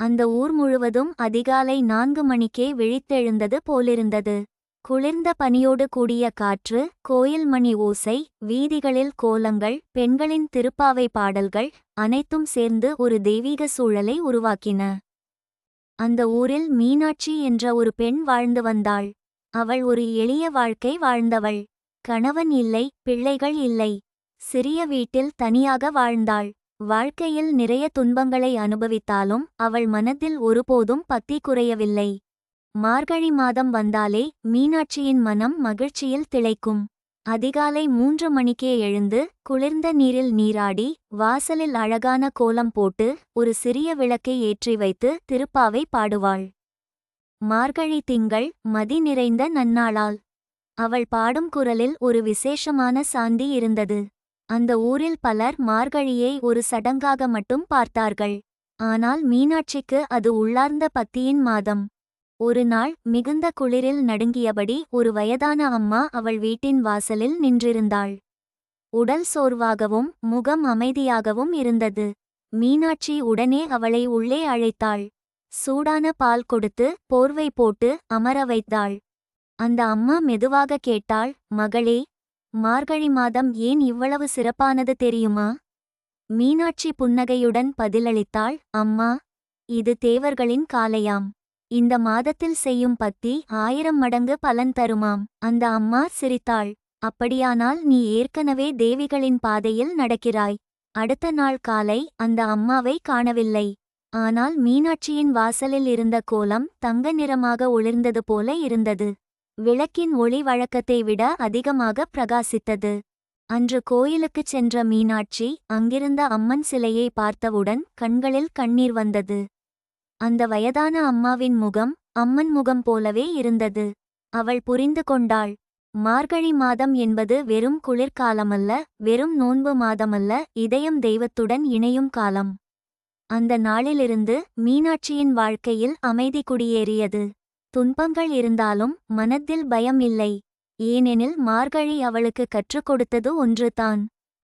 அந்த ஊர் முழுவதும் அதிகாலை நான்கு மணிக்கே விழித்தெழுந்தது போலிருந்தது. குளிர்ந்த பனியோடு கூடிய காற்று கோயில் மணி ஓசை வீதிகளில் கோலங்கள் பெண்களின் திருப்பாவை பாடல்கள் அனைத்தும் சேர்ந்து ஒரு தெய்வீக சூழலை உருவாக்கின. அந்த ஊரில் மீனாட்சி என்ற ஒரு பெண் வாழ்ந்து வந்தாள். அவள் ஒரு எளிய வாழ்க்கை வாழ்ந்தவள். கணவன் இல்லை பிள்ளைகள் இல்லை. சிறிய வீட்டில் தனியாக வாழ்ந்தாள். வாழ்க்கையில் நிறைய துன்பங்களை அனுபவித்தாலும் அவள் மனத்தில் ஒருபோதும் பத்தி குறையவில்லை. மார்கழி மாதம் வந்தாலே மீனாட்சியின் மனம் மகிழ்ச்சியில் திளைக்கும். அதிகாலை மூன்று மணிக்கே எழுந்து குளிர்ந்த நீரில் நீராடி வாசலில் அழகான கோலம் போட்டு ஒரு சிறிய விளக்கை ஏற்றி வைத்து திருப்பாவை பாடுவாள். மார்கழி திங்கள் மதி நிறைந்த நன்னாளால். அவள் பாடும் குரலில் ஒரு விசேஷமான சாந்தி இருந்தது. அந்த ஊரில் பலர் மார்கழியை ஒரு சடங்காக மட்டும் பார்த்தார்கள். ஆனால் மீனாட்சிக்கு அது உள்ளார்ந்த பத்தியின் மாதம். ஒரு நாள் மிகுந்த குளிரில் நடுங்கியபடி ஒரு வயதான அம்மா அவள் வீட்டின் வாசலில் நின்றிருந்தாள். உடல் சோர்வாகவும் முகம் அமைதியாகவும் இருந்தது. மீனாட்சி உடனே அவளை உள்ளே அழைத்தாள். சூடான பால் கொடுத்து போர்வை போட்டு அமர வைத்தாள். அந்த அம்மா மெதுவாக கேட்டாள் மகளே மார்கழி மாதம் ஏன் இவ்வளவு சிறப்பானது தெரியுமா? மீனாட்சி புன்னகையுடன் பதிலளித்தாள் அம்மா இது தேவர்களின் காலையாம் இந்த மாதத்தில் செய்யும் பத்தி ஆயிரம் மடங்கு பலன் தருமாம். அந்த அம்மா சிரித்தாள் அப்படியானால் நீ ஏற்கனவே தேவிகளின் பாதையில் நடக்கிறாய். அடுத்த நாள் காலை அந்த அம்மாவை காணவில்லை. ஆனால் மீனாட்சியின் வாசலில் இருந்த கோலம் தங்க நிறமாக ஒளிர்ந்தது போல இருந்தது. விளக்கின் ஒளி வழக்கத்தை விட அதிகமாக பிரகாசித்தது. அன்று கோயிலுக்குச் சென்ற மீனாட்சி அங்கிருந்த அம்மன் சிலையை பார்த்தவுடன் கண்களில் கண்ணீர் வந்தது. அந்த வயதான அம்மாவின் முகம் அம்மன் முகம் போலவே இருந்தது. அவள் புரிந்து கொண்டாள் மார்கழி மாதம் என்பது வெறும் குளிர்காலமல்ல வெறும் நோன்பு மாதமல்ல இதயம் தெய்வத்துடன் இணையும் காலம். அந்த நாளிலிருந்து மீனாட்சியின் வாழ்க்கையில் அமைதி குடியேறியது. துன்பங்கள் இருந்தாலும் மனத்தில் பயம் இல்லை. ஏனெனில் மார்கழி அவளுக்கு கற்றுக் கொடுத்தது ஒன்றுதான்.